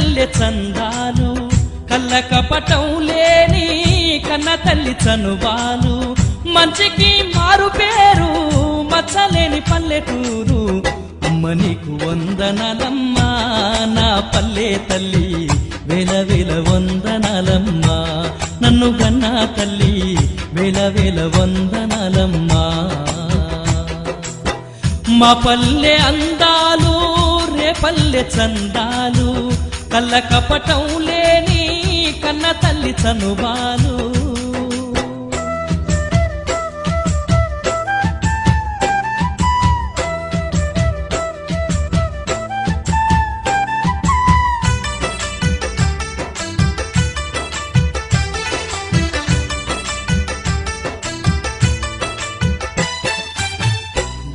మా పల్లె చందాలు కళ్ళ కపటం లేని కన్న తల్లి చనుబాలు మంచికి మారు పేరు మచ్చలేని పల్లెటూరు. అమ్మ నీకు వందనలమ్మా నా పల్లె తల్లి. వేల వేల వందనాలమ్మా నన్ను గన్నా తల్లి. వేల వేల వందనాలమ్మా. మా పల్లె అందాలు రేపల్లె చందాలు. కళ్ళ కపటం లేని కన్న తల్లి చనుబాలు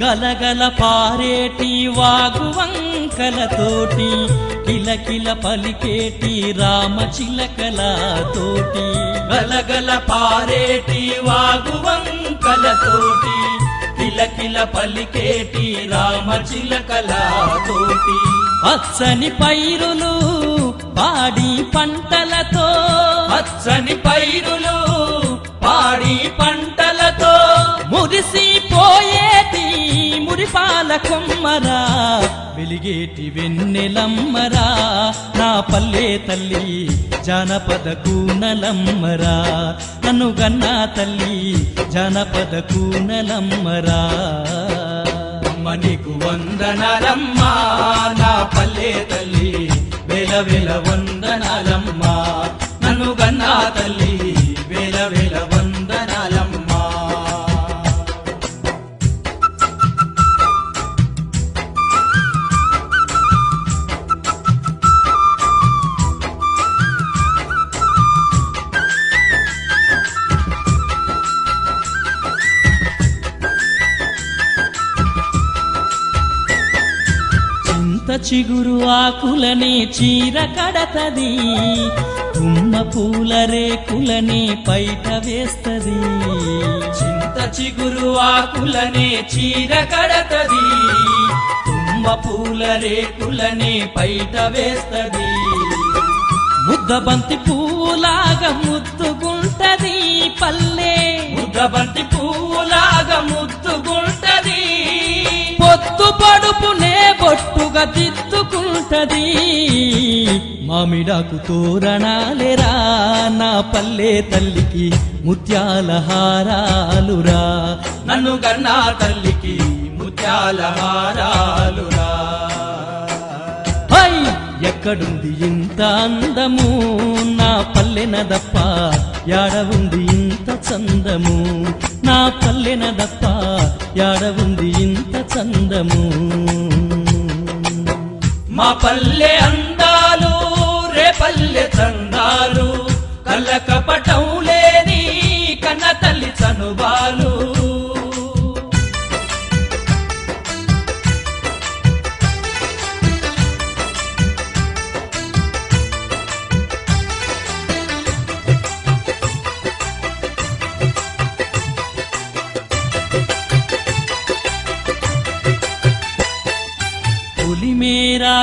గలగల పారేటి వాగు వంకలతోటి కిలకిల పలికేటి రామ చిలకలతోటి గలగల పారేటి వాగు వంకలతోటి కిలకిల పలికేటి రామ చిలకలతోటి పచ్చని పైరులు పాడి పంటలతో అచ్చని పైరులు పాడి పంటలతో మురిసిపోయే కొమ్మరా వెలిగేటి వెన్నెలమ్మరా. నా పల్లె తల్లి జానపద కూనలమ్మరా. నన్ను గన్నా తల్లి జానపద కూనలమ్మరా. అమ్మ నీకు వందనాలమ్మా. నా పల్లె తల్లి వెల వెల వందనాలమ్మా. నన్ను గన్నా తల్లి చిగురు ఆకులని చీర కడతది. తుమ్మ పూల రేకులనే పైట వేస్తది. చింత చిగురు ఆకులనే చీర కడతది. తుమ్మ పూల రేకులనే పైట వేస్తది. ముద్దబంతి పూలాగా ముద్దుగుంటది పల్లె. ముద్దబంతి పూలాగా ముద్దుగుంటది. పొత్తు పడుపు దిద్దుకుంటది మామిడాకు తోరణాలేరా నా పల్లె తల్లికి ముత్యాల హారాలురా నన్ను గన్నా తల్లికి ముత్యాల హారాలురా ఎక్కడుంది ఇంత అందము? నా పల్లెనదప్ప యాడ ఉంది ఇంత చందము? నా పల్లెనదప్ప యాడ ఉంది ఇంత చందము? మా పల్లె అందాలు రే పల్లె చంద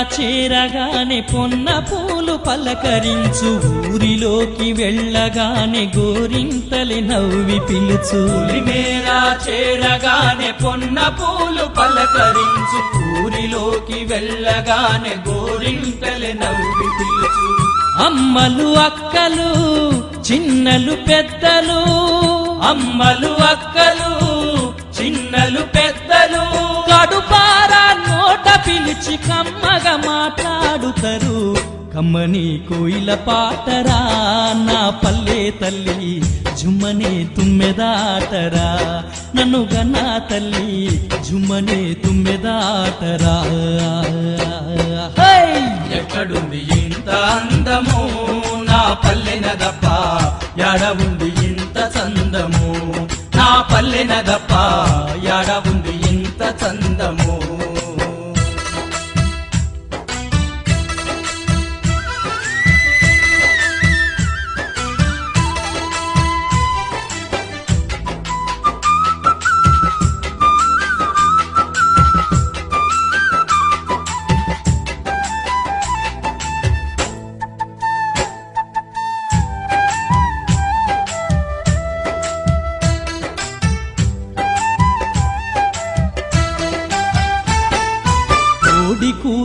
చేరగానే పొన్న పూలు పలకరించు ఊరిలోకి వెళ్ళగానే గోరింతలి నవ్వి పిలుచు. పులిమేరా చేరగానే పొన్న పూలు పలకరించు ఊరిలోకి వెళ్ళగానే గోరింతలి నవ్వి పిలుచు. అమ్మలు అక్కలు చిన్నలు పెద్దలు. అమ్మలు అక్కలు చిన్నలు పెద్దలు. కడుపారా పిలిచి కమ్మగా మాట్లాడుతారు. కమ్మని కోయిల పాటరా నా పల్లె తల్లి జుమ్మనే తుమ్మెదాటరా నన్ను గన్నా తల్లి జుమ్మనే తుమ్మెదాటరా ఎక్కడుంది ఇంత అందము? నా పల్లెనదప్ప యాడ ఉంది ఇంత చందము? నా పల్లెనదప్ప యాడ ఉంది ఇంత చందము?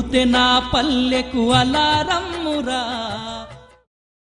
నా పల్లెకు అలారమ్మురా.